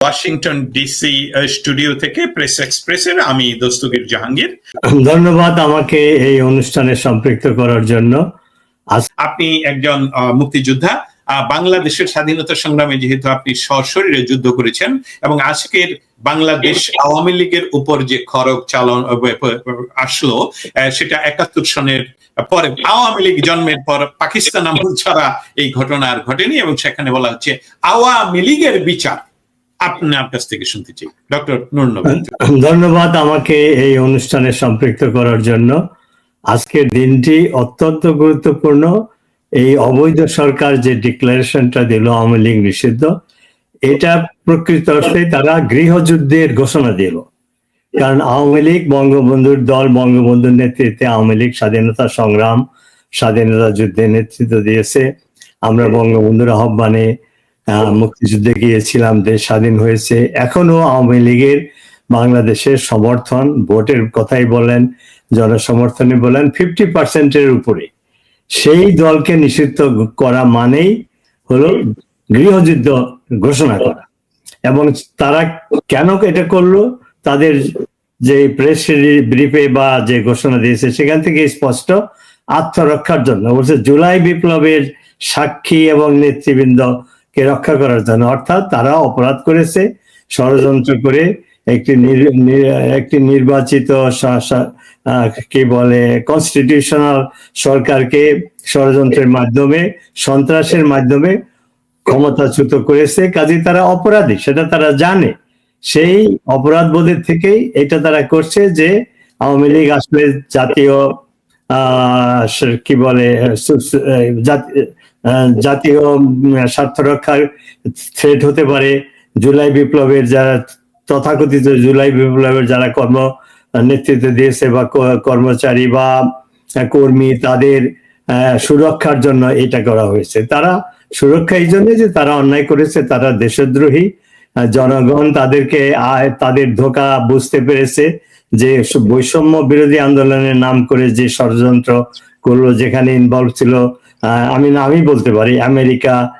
Washington DC studio থেকে press এক্সপ্রেসের আমি দস্তগীর জাহাঙ্গীর। ধন্যবাদ আমাকে এই অনুষ্ঠানে সম্পৃক্ত করার জন্য। আপনি একজন মুক্তিযোদ্ধা। বাংলাদেশের স্বাধীনতা সংগ্রামে যেহেতু আপনি সশরীরে যুদ্ধ করেছেন এবং আজকের বাংলাদেশ আওয়ামী লীগের উপর যে খরক চালন আসলো সেটা একাত্তর সনের পরে আওয়ামী লীগ জন্মের পর পাকিস্তান আমল ছাড়া এই ঘটনা আর ঘটেনি এবং সেখানে বলা হচ্ছে আওয়ামী লীগের বিচার। আপনার কাছ থেকে শুনতে চাই। ডক্টর ধন্যবাদ। আমাকে এই অনুষ্ঠানে সম্পৃক্ত করার জন্য। আজকের দিনটি অত্যন্ত গুরুত্বপূর্ণ। এই অবৈধ সরকার যে ডিক্লারেশনটা দিল আওয়ামী লীগ নিষিদ্ধ এটা প্রকৃত অর্থে তারা গৃহযুদ্ধের ঘোষণা দিল। কারণ আওয়ামী লীগ বঙ্গবন্ধুর দল বঙ্গবন্ধুর নেতৃত্বে আওয়ামী লীগ স্বাধীনতা সংগ্রাম স্বাধীনতা যুদ্ধে নেতৃত্ব দিয়েছে। আমরা বঙ্গবন্ধুর আহ্বানে আহ, মুক্তিযুদ্ধে গিয়েছিলাম, দেশ স্বাধীন হয়েছে। এখনও আওয়ামী লীগের বাংলাদেশের সমর্থন, ভোটের কথাই বলেন জনসমর্থনে বলেন ফিফটি পার্সেন্টের উপরে। সেই দলকে নিষিদ্ধ করা মানেই হলো গৃহযুদ্ধ ঘোষণা করা। এবং তারা কেন এটা করল? তাদের যে প্রেস ব্রিফে বা যে ঘোষণা দিয়েছে, সেখান থেকে স্পষ্ট আত্মরক্ষার জন্য। বলছে জুলাই বিপ্লবের সাক্ষী এবং নেতৃবৃন্দকে রক্ষা করার জন্য। অর্থাৎ তারা অপরাধ করেছে, ষড়যন্ত্র করে একটি একটি নির্বাচিত কি বলে কনস্টিটিউশনাল সরকারকে ষড়যন্ত্রের মাধ্যমে, সন্ত্রাসের মাধ্যমে ক্ষমতাচ্যুত করেছে, কাজে তারা অপরাধী, সেটা তারা জানে। সেই অপরাধ বোধের থেকেই এটা তারা করছে যে আওয়ামী লীগ আসলে জাতীয় কি বলে জাতীয় স্বার্থ রক্ষার থ্রেট হতে পারে। জুলাই বিপ্লবের যারা তথাকথিত জুলাই বিপ্লবের যারা কর্ম নেতৃত্ব দিয়েছে বা কর্মচারী বা কর্মী, তাদের সুরক্ষার জন্য এটা করা হয়েছে। তারা সুরক্ষা এই জন্য যে তারা অন্যায় করেছে, তারা দেশদ্রোহী। জনগণ তাদেরকে আয়- তাদের ধোকা বুঝতে পেরেছে যে বৈষম্য বিরোধী আন্দোলনের নাম করে যে ষড়যন্ত্র করল, যেখানে ইনভলভ ছিল আমি নামই বলতে পারি, আমেরিকা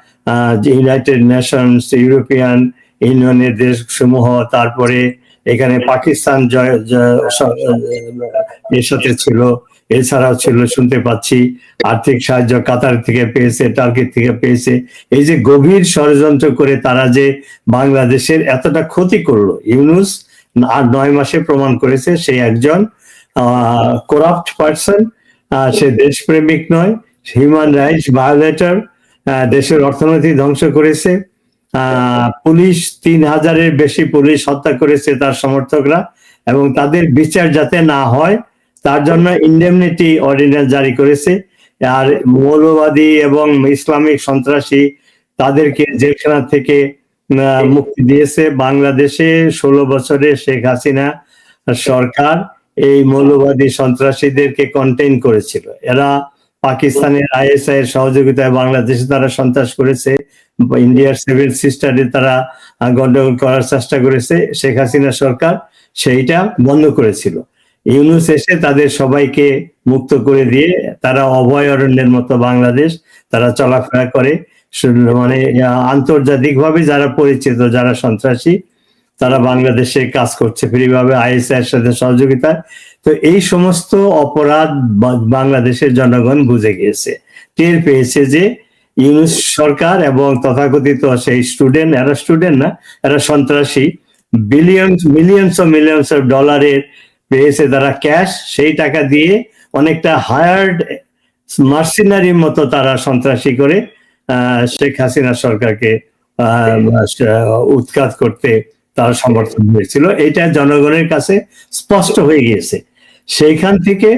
ইউনাইটেড নেশনস ইউরোপিয়ান ইউনিয়নের দেশসমূহ, তারপরে এখানে পাকিস্তান জয়- এর সাথে ছিল, এছাড়াও ছিল, শুনতে পাচ্ছি, আর্থিক সাহায্য কাতার থেকে পেয়েছে, টার্কি থেকে পেয়েছে, এই যে গভীর ষড়যন্ত্র করে তারা যে বাংলাদেশের এতটা ক্ষতি করল, ইউনুস আর নয় মাসে প্রমাণ করেছে, সে একজন করাপ্ট পার্সন সে দেশপ্রেমিক নয় হিউম্যান রাইটস ভায়োলেটর দেশের অর্থনীতি ধ্বংস করেছে। পুলিশ তিন হাজারের বেশি পুলিশ হত্যা করেছে তার সমর্থকরা এবং তাদের বিচার যাতে না হয়, তার জন্য ইন্ডেমনিটি অর্ডিন্যান্স জারি করেছে। আর মৌলবাদী এবং ইসলামিক সন্ত্রাসী তাদেরকে জেলখানা থেকে মুক্তি দিয়েছে। বাংলাদেশে ষোলো বছরে শেখ হাসিনা সরকার এই মৌলবাদী সন্ত্রাসীদেরকে কন্টেইন করেছিল। এরা পাকিস্তানের আইএসআই এর সহযোগিতায় বাংলাদেশে তারা সন্ত্রাস করেছে, ইন্ডিয়ার সেভেন সিস্টারে তারা গন্ডগোল করার চেষ্টা করেছে, শেখ হাসিনা সরকার সেইটা বন্ধ করেছিল। ইউনুস এসে তাদের সবাইকে মুক্ত করে দিয়ে তারা অভয়ারণ্যের মতো বাংলাদেশ, তারা চলাফেরা করে। মানে আন্তর্জাতিক ভাবে যারা পরিচিত, যারা সন্ত্রাসী তারা বাংলাদেশে কাজ করছে ফ্রিভাবে আইএসআই সাথে সহযোগিতা তো এই সমস্ত অপরাধ বাংলাদেশের জনগণ বুঝে গিয়েছে। টের পেয়েছে যে ইউনুস সরকার এবং তথাকথিত সেই স্টুডেন্ট, এরা স্টুডেন্ট না, এরা সন্ত্রাসী। Billions, millions of millions of ডলারের পেয়েছে তারা ক্যাশ। সেই টাকা দিয়ে অনেকটা হায়ার্ড মার্সিনারির মতো তারা সন্ত্রাসী করে শেখ হাসিনা সরকারকে উৎখাত করতে তার সমর্থন হয়েছিল। এটা জনগণের কাছে স্পষ্ট হয়ে গিয়েছে। সেইখান থেকে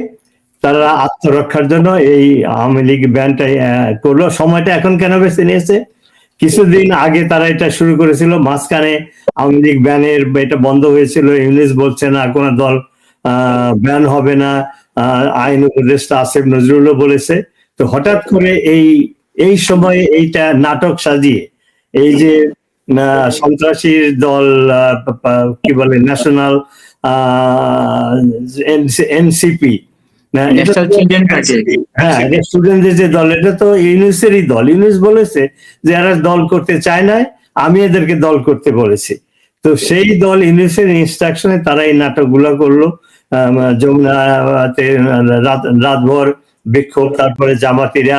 তারা আত্মরক্ষার জন্য এই আওয়ামী লীগ ব্যানটা করল। সময়টা এখন কেন বেছে নিয়েছে? কিছুদিন আগে তারা এটা শুরু করেছিল। মাঝখানে আওয়ামী লীগ ব্যানের এটা বন্ধ হয়েছিল। ইংলিশ বলছে, না, কোন দল ব্যান হবে না। আইন উপদেষ্টা আসিফ নজরুলও বলেছে। তো হঠাৎ করে এই এই সময়ে এইটা নাটক সাজিয়ে, এই যে আহ, সন্ত্রাসীর দল কি বলে national NCP national children party হ্যাঁ স্টুডেন্টদের যে দল এটা তো ইউনিসেরই দল। ইউনিস বলেছে যে এরা দল করতে চায় না আমি এদেরকে দল করতে বলেছি। তো সেই দল ইউনিসের ইনস্ট্রাকশনে তারা এই নাটক নাটকগুলো করল। যমুনাতে রাত রাতভর বিক্ষোভ তারপরে জামাতিরা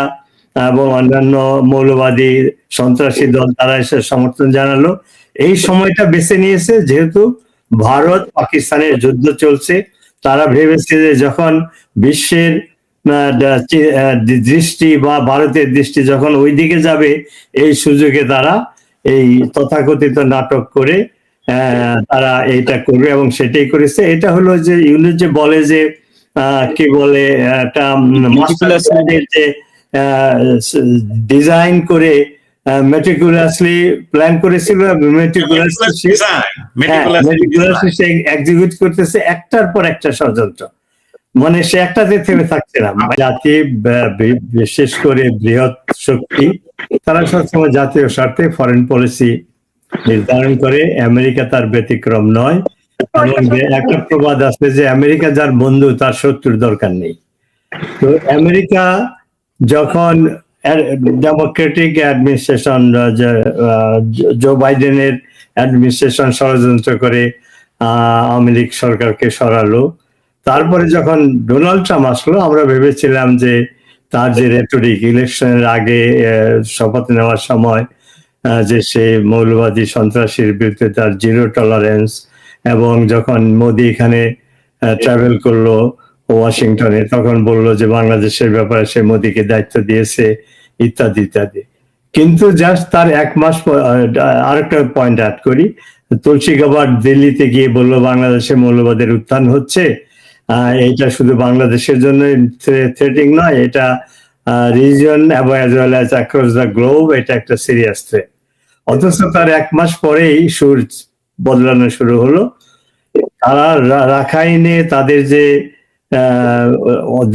এবং অন্যান্য মৌলবাদী সন্ত্রাসী দল তারা এসে সমর্থন জানালো। এই সময়টা বেছে নিয়েছে যেহেতু ভারত পাকিস্তানের যুদ্ধ চলছে তারা ভেবেছে যে যখন বিশ্বের দৃষ্টি বা ভারতের দৃষ্টি যখন ওইদিকে যাবে এই সুযোগে তারা এই তথাকথিত নাটক করে আহ, তারা এটা করবে এবং সেটাই করেছে। এটা হলো যে ইউনিট যে বলে যে আহ, কি বলে একটা যে ডিজাইন করে মেটিকুলাসলি প্ল্যান করেছিল মেটিকুলাসলি Design, হ্যাঁ। এক্সিকিউট করতেছে একটার পর একটা ষড়যন্ত্র। মানে সে একটাতে থেমে থাকছে না। জাতি বিশেষ করে বৃহৎ শক্তি তারা সবসময় জাতীয় স্বার্থে ফরেন পলিসি নির্ধারণ করে। আমেরিকা তার ব্যতিক্রম নয়। একটা প্রবাদ আছে যে আমেরিকা যার বন্ধু তার শত্রুর দরকার নেই। তো আমেরিকা যখন ডেমোক্রেটিক অ্যাডমিনিস্ট্রেশন জো বাইডেনের অ্যাডমিনিস্ট্রেশন ষড়যন্ত্র করে আওয়ামী সরকারকে সরালো, তারপরে যখন ডোনাল্ড ট্রাম্প আসলো, আমরা ভেবেছিলাম যে তার যে রেটরিক ইলেকশনের আগে শপথ নেওয়ার সময় যে সে মৌলবাদী সন্ত্রাসীর বিরুদ্ধে তার জিরো টলারেন্স এবং যখন মোদি এখানে ট্রাভেল করল ওয়াশিংটনে তখন বলল যে, বাংলাদেশের ব্যাপারে সে মোদীকে দায়িত্ব দিয়েছে, ইত্যাদি ইত্যাদি। কিন্তু জাস্ট তার এক মাস আরেকটা পয়েন্ট অ্যাড করি। তুলসী গাবার দিল্লিতে গিয়ে বলল, বাংলাদেশে মৌলবাদের উত্থান হচ্ছে। এটা শুধু বাংলাদেশের জন্য থ্রেটিং নয়, এটা রিজন এবং as well as across the globe এটা একটা সিরিয়াস থ্রেট অথচ তার এক মাস পরেই সুর বদলানো শুরু হলো। তারা রাখাইনে তাদের যে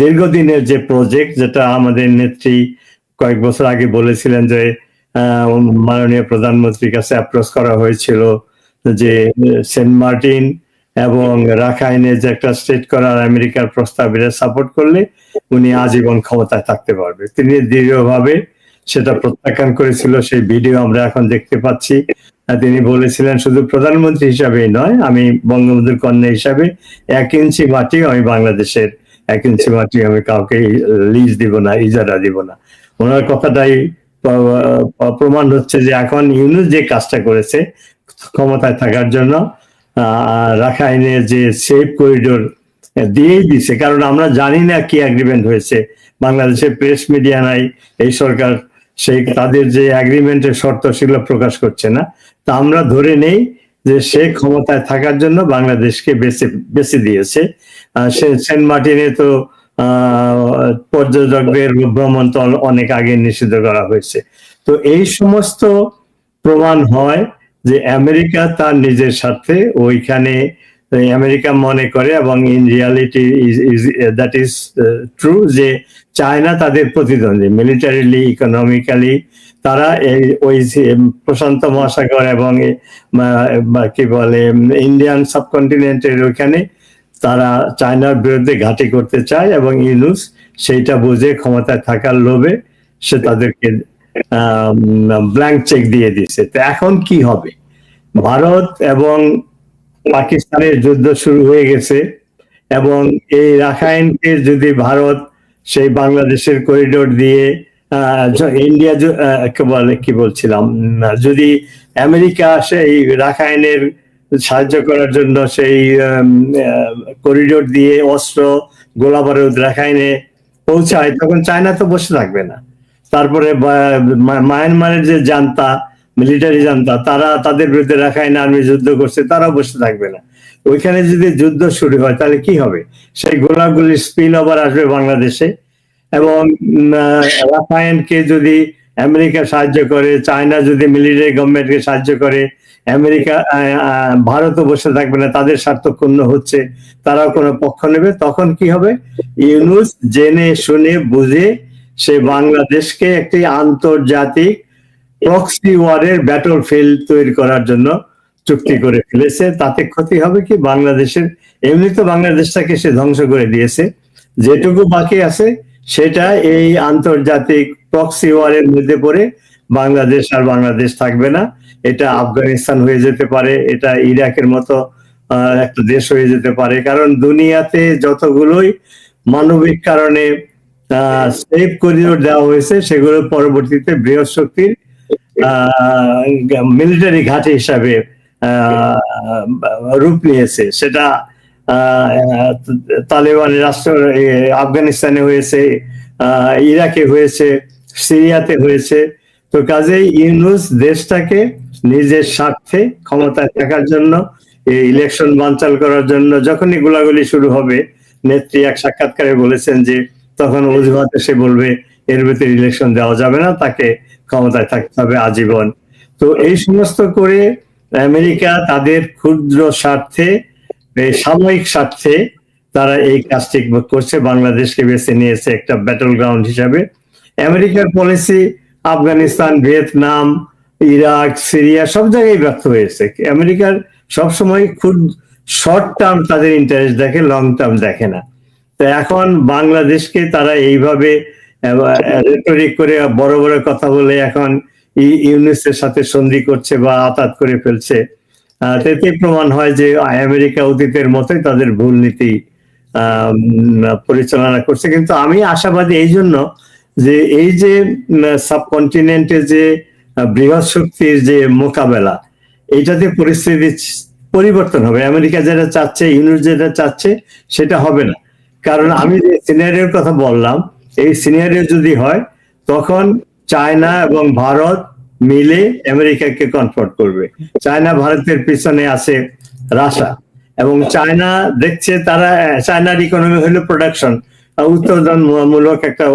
দীর্ঘদিনের যে প্রজেক্ট যেটা আমাদের নেত্রী কয়েক বছর আগে বলেছিলেন যে মাননীয় প্রধানমন্ত্রীর কাছে অ্যাপ্রোচ করা হয়েছিল যে, সেন্ট মার্টিন এবং রাখাইনে যে একটা স্টেট করার আমেরিকার প্রস্তাব এটা সাপোর্ট করলে উনি আজীবন ক্ষমতায় থাকতে পারবে। তিনি দৃঢ়ভাবে সেটা প্রত্যাখ্যান করেছিল, সেই ভিডিও আমরা এখন দেখতে পাচ্ছি। তিনি বলেছিলেন, শুধু প্রধানমন্ত্রী হিসাবেই নয়, আমি বঙ্গবন্ধুর কন্যা হিসাবে এক ইঞ্চি মাটি আমি বাংলাদেশের এক ইঞ্চি মাটি আমি কাউকে লিজ দিব না, ইজারা দিব না। ওনার কথাটাই প্রমাণ হচ্ছে যে এখন ইউনুস যে কাজটা করেছে ক্ষমতায় থাকার জন্য রাখাইনের যে সেফ করিডোর দিয়েই দিছে কারণ আমরা জানি না কি এগ্রিমেন্ট হয়েছে। বাংলাদেশের প্রেস মিডিয়া নাই, এই সরকার সেই তাদের যে এগ্রিমেন্টের শর্ত সেগুলো প্রকাশ করছে না। তা আমরা ধরে নেই যে সে ক্ষমতায় থাকার জন্য বাংলাদেশকে বেছে বেছে দিয়েছে। সেন্ট মার্টিনে তো পর্যটকদের ভ্রমণ তো অনেক আগে নিষিদ্ধ করা হয়েছে। তো এই সমস্ত প্রমাণ হয় যে আমেরিকা তার নিজের সাথে ওইখানে আমেরিকা মনে করে এবং in reality that is true যে চায়না তাদের প্রতিদ্বন্দ্বী মিলিটারিলি ইকোনমিক্যালি তারা এই, ওই প্রশান্ত মহাসাগর এবং কি বলে ইন্ডিয়ান সাবকন্টিনেন্টের ওইখানে তারা চায়নার বিরুদ্ধে ঘাঁটি করতে চায় এবং ইউনুস সেইটা বুঝে ক্ষমতায় থাকার লোভে সে তাদেরকে ব্ল্যাঙ্ক চেক দিয়ে দিয়েছে। তো এখন কি হবে? ভারত এবং পাকিস্তানের যুদ্ধ শুরু হয়ে গেছে এবং এই রাখাইনকে যদি ভারত সেই বাংলাদেশের করিডোর দিয়ে ইন্ডিয়া কি বলে, কি বলছিলাম যদি আমেরিকা সেই রাখাইনের সাহায্য করার জন্য সেই করিডোর দিয়ে অস্ত্র গোলা বারুদ রাখাইনে পৌঁছায়, তখন চায়না তো বসে থাকবে না। তারপরে মায়ানমারের যে জান্তা মিলিটারি জান্তা তারা তাদের বিরুদ্ধে রাখাইন আর্মি যুদ্ধ করছে তারাও বসে থাকবে না। ওইখানে যদি যুদ্ধ শুরু হয় তাহলে কি হবে? সেই গোলাগুলি স্পিল ওভার আসবে বাংলাদেশে এবং আহ, যদি আমেরিকা সাহায্য করে চায়না যদি মিলিটারি গভর্নমেন্টকে সাহায্য করে আমেরিকা ভারতও বসে থাকবে না তাদের স্বার্থ ক্ষুণ্ণ হচ্ছে তারাও কোনো পক্ষ নেবে তখন কি হবে? ইউনুস জেনে শুনে বুঝে সে বাংলাদেশকে একটি আন্তর্জাতিক প্রক্সি ওয়ারের ব্যাটল ফিল্ড তৈরি করার জন্য চুক্তি করে ফেলেছে। তাতে ক্ষতি হবে কি? বাংলাদেশের এমনি তো বাংলাদেশটাকে সে ধ্বংস করে দিয়েছে। যেটুকু বাকি আছে সেটা এই আন্তর্জাতিক প্রক্সি ওয়ারের মধ্যে পড়ে বাংলাদেশ আর বাংলাদেশ থাকবে না। এটা আফগানিস্তান হয়ে যেতে পারে এটা ইরাকের মতো আহ, একটা দেশ হয়ে যেতে পারে। কারণ দুনিয়াতে যতগুলোই মানবিক কারণে সেফ করিডোর দেওয়া হয়েছে সেগুলো পরবর্তীতে বৃহৎ শক্তির মিলিটারি ঘাঁটি হিসাবে রূপ নিয়েছে। সেটা আহ, তালেবানের রাষ্ট্র আফগানিস্তানে হয়েছে ইরাকে হয়েছে সিরিয়াতে হয়েছে। তো কাজেই ইউনুস দেশটাকে নিজের স্বার্থে ক্ষমতায় থাকার জন্য এই ইলেকশন বানচাল করার জন্য যখনই গোলাগুলি শুরু হবে নেত্রী এক সাক্ষাৎকারে বলেছেন যে তখন অজুহাতে সে বলবে এর ভিতরে ইলেকশন দেওয়া যাবে না। তাকে ক্ষমতায় থাকতে হবে আজীবন। তো এই সমস্ত করে আমেরিকা তাদের ক্ষুদ্র স্বার্থে সাময়িক স্বার্থে তারা এই কাজটি করছে। বাংলাদেশকে বেছে নিয়েছে একটা ব্যাটল গ্রাউন্ড হিসাবে। আমেরিকার policy Afghanistan, Vietnam, Iraq, Syria সব জায়গায় ব্যর্থ হয়েছে। আমেরিকার সবসময় খুব শর্ট টার্ম তাদের ইন্টারেস্ট দেখে লং টার্ম দেখে না। তো এখন বাংলাদেশকে তারা এইভাবে রেটরিক করে বড় বড় কথা বলে এখন ইউনিসের সাথে সন্ধি করছে বা আতাত করে ফেলছে। এতে প্রমাণ হয় যে আমেরিকা অতীতের মতোই তাদের ভুল নীতি পরিচালনা করছে। কিন্তু আমি আশাবাদী এই জন্য যে এই যে সাবকন্টিনেন্টে যে বৃহৎ শক্তির যে মোকাবেলা, এইটাতে পরিস্থিতি পরিবর্তন হবে। আমেরিকা যেটা চাচ্ছে ইউনিট যেটা চাচ্ছে, সেটা হবে না। কারণ আমি যে সিনারিওর কথা বললাম এই সিনারিও যদি হয়, তখন চায়না এবং ভারত মিলে আমেরিকাকে কনফ্রন্ট করবে। চায়না ভারতের পিছনে আছে রাশা এবং চায়না দেখছে তারা, চায়নার ইকোনমি হলো প্রোডাকশন উৎপাদনমূলক একটা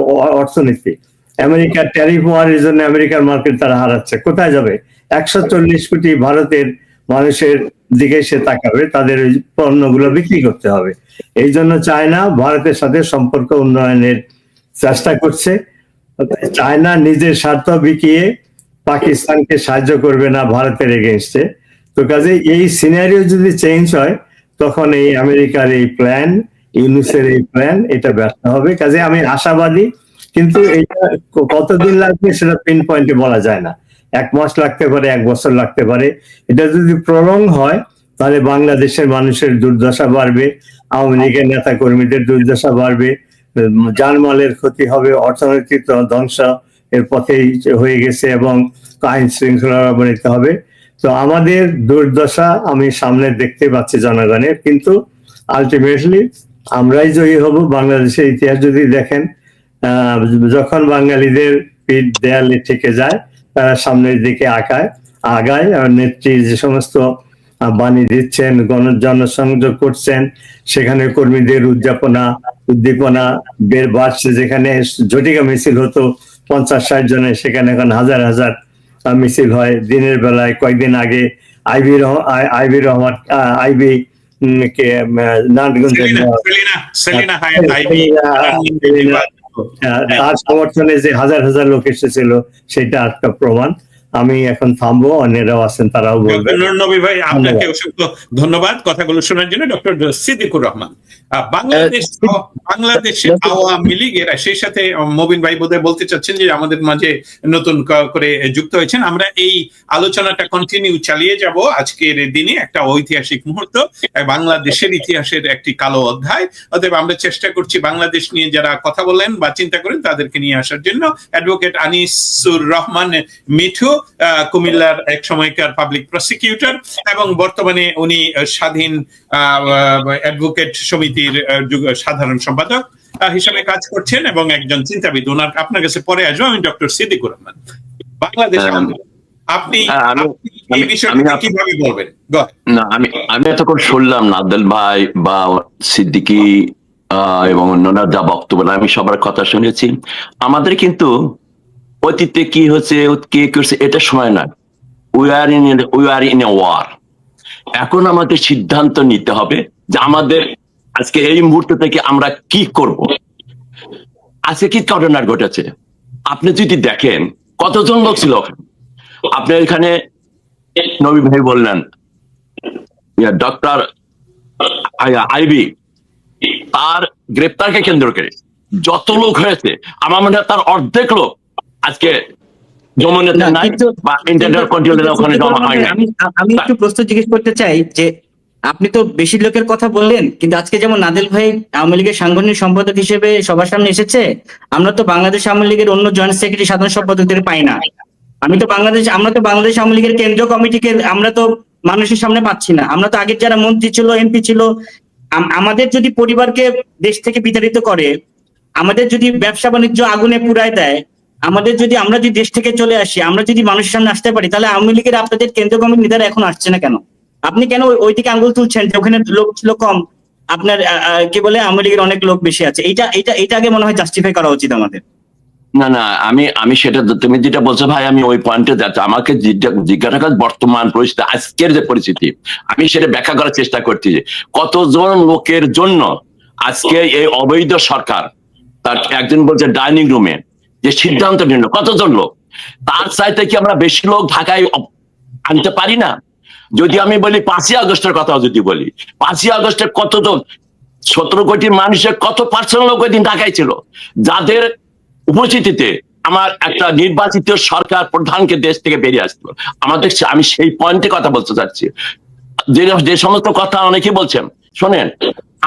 অর্থনীতি। আমেরিকার ট্যারিফ ওয়ারের জন্য আমেরিকার মার্কেট তারা হারাচ্ছে। কোথায় যাবে? একশো চল্লিশ কোটি ভারতের মানুষের দিকে সে তাকাবে, তাদের ওই পণ্যগুলো বিক্রি করতে হবে। এই জন্য চায়না ভারতের সাথে সম্পর্ক উন্নয়নের চেষ্টা করছে। চায়না নিজের স্বার্থ বিকিয়ে পাকিস্তানকে সাহায্য করবে না ভারতের এগেনস্টে তো কাজে এই সিনারিও যদি চেঞ্জ হয়, তখন এই আমেরিকার এই প্ল্যান ইউনুসের এই প্ল্যান এটা ব্যর্থ হবে। কাজে আমি আশাবাদী, কিন্তু এটা কতদিন লাগবে সেটা পিন পয়েন্টে বলা যায় না। এক মাস লাগতে পারে, এক বছর লাগতে পারে। এটা যদি প্রলং হয়, তাহলে বাংলাদেশের মানুষের দুর্দশা বাড়বে, আওয়ামী লীগের নেতা কর্মীদের দুর্দশা বাড়বে জানমালের ক্ষতি হবে, অর্থনৈতিক ধ্বংস- এর পথেই হয়ে গেছে এবং আইন শৃঙ্খলা অবনীত হবে। তো আমাদের দুর্দশা আমি সামনে দেখতে পাচ্ছি জনগণের কিন্তু আলটিমেটলি আমরাই জয়ী হব। বাংলাদেশের ইতিহাস যদি দেখেন যখন বাঙালিদের পিঠ দেয়ালে ঠেকে যায়, তারা সামনের দিকে আগায় আগায়, আর নেত্রী যে সমস্ত বাণী দিচ্ছেন গণ জনসংযোগ করছেন। সেখানে কর্মীদের উদযাপনা উদ্দীপনা বের বাড়ছে যেখানে ঝটিকা মিছিল হতো পঞ্চাশ ষাট জনের সেখানে এখন হাজার হাজার মিছিল হয়। দিনের বেলায় কয়েকদিন আগে আইবি রহ- আইবি রহমান আইবি কে নারায়ণগঞ্জের সেলিনা, আহ, তার সমর্থনে যে হাজার হাজার লোক এসেছিল সেটা একটা প্রমাণ। আমি এখন থামবো অন্যরাও আছেন তারাও বলবেন নবী ভাই আপনাকে। অসংখ্য ধন্যবাদ কথাগুলো শোনার জন্য ডক্টর সিদ্দিকুর রহমান বাংলাদেশ বাংলাদেশের আওয়ামী লীগের আর সেই সাথে মবিন ভাই বোধহয় বলতে চাচ্ছেন যে আমাদের মাঝে নতুন করে যুক্ত হয়েছেন। আমরা এই আলোচনাটা কন্টিনিউ চালিয়ে যাব আজকের দিনে একটা ঐতিহাসিক মুহূর্ত বাংলাদেশের ইতিহাসের একটি কালো অধ্যায়। অতএব আমরা চেষ্টা করছি বাংলাদেশ নিয়ে যারা কথা বলেন বা চিন্তা করেন তাদেরকে নিয়ে আসার জন্য। অ্যাডভোকেট আনিসুর রহমান মিঠু কুমিল্লার এক সময়কার পাবলিক প্রসিকিউটর এবং বর্তমানে উনি স্বাধীন অ্যাডভোকেট সমিতির আহ, সাধারণ সম্পাদক হিসাবে কাজ করছেন এবং একজন চিন্তাবিদ। ওনার আপনার কাছে পরে আসব আমি ডক্টর সিদ্দিকুর রহমান। বাংলাদেশ হ্যাঁ। আপনি হ্যাঁ, আমি- এই বিষয়টা কীভাবে বলবেন? না আমি আমি এতক্ষণ শুনলাম নাদেল ভাই বা সিদ্দিকি এবং অন্যরা যা বক্তব্য আমি সবার কথা শুনেছি। আমাদের কিন্তু অতীতে কি হচ্ছে কে করছে এটা সময় না। We are in we are in a war এখন আমাদের সিদ্ধান্ত নিতে হবে যে আমাদের আজকে এই মুহূর্ত থেকে আমরা কি করব? আজকে কি ঘটনা ঘটেছে? আপনি যদি দেখেন কতজন লোক ছিল? আপনি এখানে নবী ভাই বললেন ডক্টর আইবি তার গ্রেপ্তারকে কেন্দ্র করে যত লোক হয়েছে আমার মনে হয় তার অর্ধেক লোক আজকে নাই কিন্তু- বা ইন্টারনেট কন্ট্রোলের ওখানে জমা হয় আমি একটু প্রশ্ন জিজ্ঞেস করতে চাই যে আপনি তো বেশি লোকের কথা বললেন, কিন্তু আজকে যেমন নাদেল ভাই আওয়ামী লীগের সাংগঠনিক সম্পাদক হিসেবে সবার সামনে এসেছে, আমরা তো বাংলাদেশ আওয়ামী লীগের অন্য জয়েন্ট সেক্রেটারি সাধারণ সম্পাদকদের পাই না। আমি তো বাংলাদেশ, আমরা তো বাংলাদেশ আওয়ামী লীগের কেন্দ্রীয় কমিটিকে আমরা তো মানুষের সামনে পাচ্ছি না। আমরা তো আগের যারা মন্ত্রী ছিল এমপি ছিল, আম- আমাদের যদি পরিবারকে দেশ থেকে বিতাড়িত করে, আমাদের যদি ব্যবসা বাণিজ্য আগুনে পুড়ায় দেয়, আমাদের যদি আমরা যদি দেশ থেকে চলে আসি, আমরা যদি মানুষের সামনে আসতে পারি, তাহলে আওয়ামী লীগের আপনাদের কেন্দ্রীয় কমিটির নেতারা এখন আসছে না কেন? আপনি কেন ওই- দিকে আঙ্গুল তুলছেন যে ওখানে লোক ছিল কম? আপনার কি বলে? আওয়ামী লীগের অনেক লোক বেশি আছে। এটা এটা এটা আগে মনে হয় জাস্টিফাই করা উচিত আমাদের। না না, আমি আমি সেটা তুমি যেটা বলছো ভাই, আমি ওই পয়েন্টে যাচ্ছি। আমাকে জিজ্ঞাসা বর্তমান পরিস্থিতি, আজকের যে পরিস্থিতি, আমি সেটা ব্যাখ্যা করার চেষ্টা করছি যে কতজন লোকের জন্য আজকে এই অবৈধ সরকার, তার একজন বলছে ডাইনিং রুমে যে সিদ্ধান্ত নিল। কতজন লোক? তার চাইতে কি আমরা বেশি লোক ঢাকায় আনতে পারি না? যদি আমি বলি পাঁচই আগস্টের কথা যদি বলি, পাঁচই আগস্টের কতজন, সতেরো কোটি মানুষের কত পার্সেন্ট লোক দিন ছিল? যাদের উপস্থিতিতে আমার একটা নির্বাচিত সরকার প্রধানকে দেশ থেকে বেরিয়ে আসতে। আমাদের আমি সেই পয়েন্টে কথা বলতে চাচ্ছি। যে সমস্ত কথা অনেকে বলছেন, শোনেন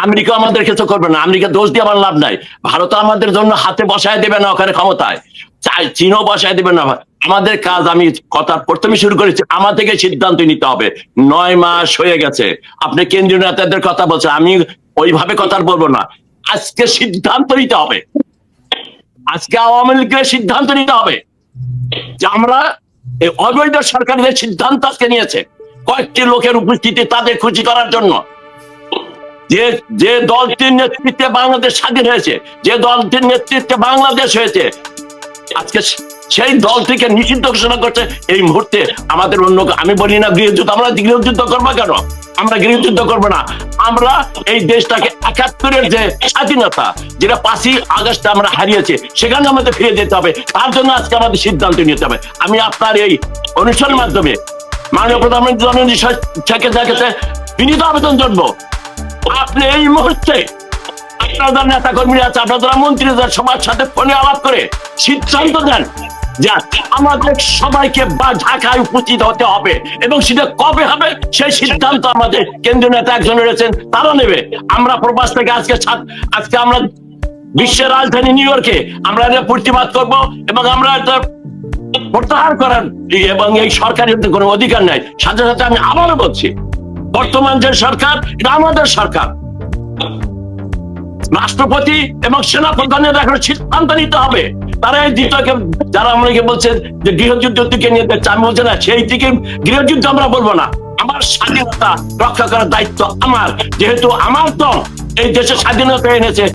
আমেরিকা আমাদের কিছু করবে না, আমেরিকা দোষ দিয়ে আমার লাভ নাই। ভারত আমাদের জন্য হাতে বসায় দেবে না ওখানে ক্ষমতায়। চাই, চীনও বসায় দেবে না। আমাদের কাজ আমি কথা প্রথমে শুরু করেছি আমাদেরকে সিদ্ধান্ত নিতে হবে। নয় মাস হয়ে গেছে। আপনি কেন্দ্রীয় নেতাদের কথা বলছেন, আমি ওইভাবে কথা বলব না। আজকে সিদ্ধান্ত নিতে হবে। আজকে আওয়ামী লীগের সিদ্ধান্ত নিতে হবে যে আমরা এই অবৈধ সরকারের সিদ্ধান্ত আজকে নিয়েছে। কয়েকটি লোকের উপস্থিতি তাদের খুশি করার জন্য। যে যে দলটির নেতৃত্বে বাংলাদেশ স্বাধীন হয়েছে, যে দলটির নেতৃত্বে বাংলাদেশ হয়েছে আজকে সেই দলটিকে নিষিদ্ধ ঘোষণা করছে। এই মুহূর্তে আমাদের অন্য আমি বলি না গৃহযুদ্ধ, আমরা গৃহযুদ্ধ করব কেন? আমরা গৃহযুদ্ধ করব না। আমরা এই দেশটাকে একাত্তরের যে স্বাধীনতা, যেটা পাঁচই আগস্টে আমরা হারিয়েছি, সেখানে আমাদের ফিরে যেতে হবে। তার জন্য আজকে আমাদের সিদ্ধান্ত নিতে হবে। আমি আপনার এই অনুষ্ঠানের মাধ্যমে মাননীয় প্রধানমন্ত্রী থেকে বিনীত আবেদন জানব। আপনি এই মুহূর্তে আপনাদের নেতা কর্মীরা আছে আপনারা মন্ত্রীদের সবার সাথে ফোনে আলাপ করে সিদ্ধান্ত দেন যে আমাদের সবাইকে বা ঢাকায় উপস্থিত হতে হবে। এবং সেটা কবে হবে, সেই সিদ্ধান্ত আমাদের কেন্দ্রীয় নেতা একজন রয়েছেন, তারা নেবে। আমরা প্রবাস থেকে আজকে আজকে আমরা বিশ্বের রাজধানী নিউ ইয়র্কে আমরা এটা প্রতিবাদ করব এবং আমরা এটা প্রত্যাহার করার এবং এই সরকারের কোনো অধিকার নাই। সাথে সাথে আমি আবারও বলছি, বর্তমান যে সরকার, এটা আমাদের সরকার। রাষ্ট্রপতি এবং সেনা প্রধানের এখন সিদ্ধান্ত নিতে হবে। তারা এই দ্বিতীয়কে, যারা আমাকে বলছে যে গৃহযুদ্ধ দিকে নিয়ে যাচ্ছে আমি বলছি না, সেই দিকে গৃহযুদ্ধ আমরা বলব না। আমার স্বাধীনতা রক্ষা করার দায়িত্ব আমার। যেহেতু আমার দল এই দেশের স্বাধীনতা এনেছে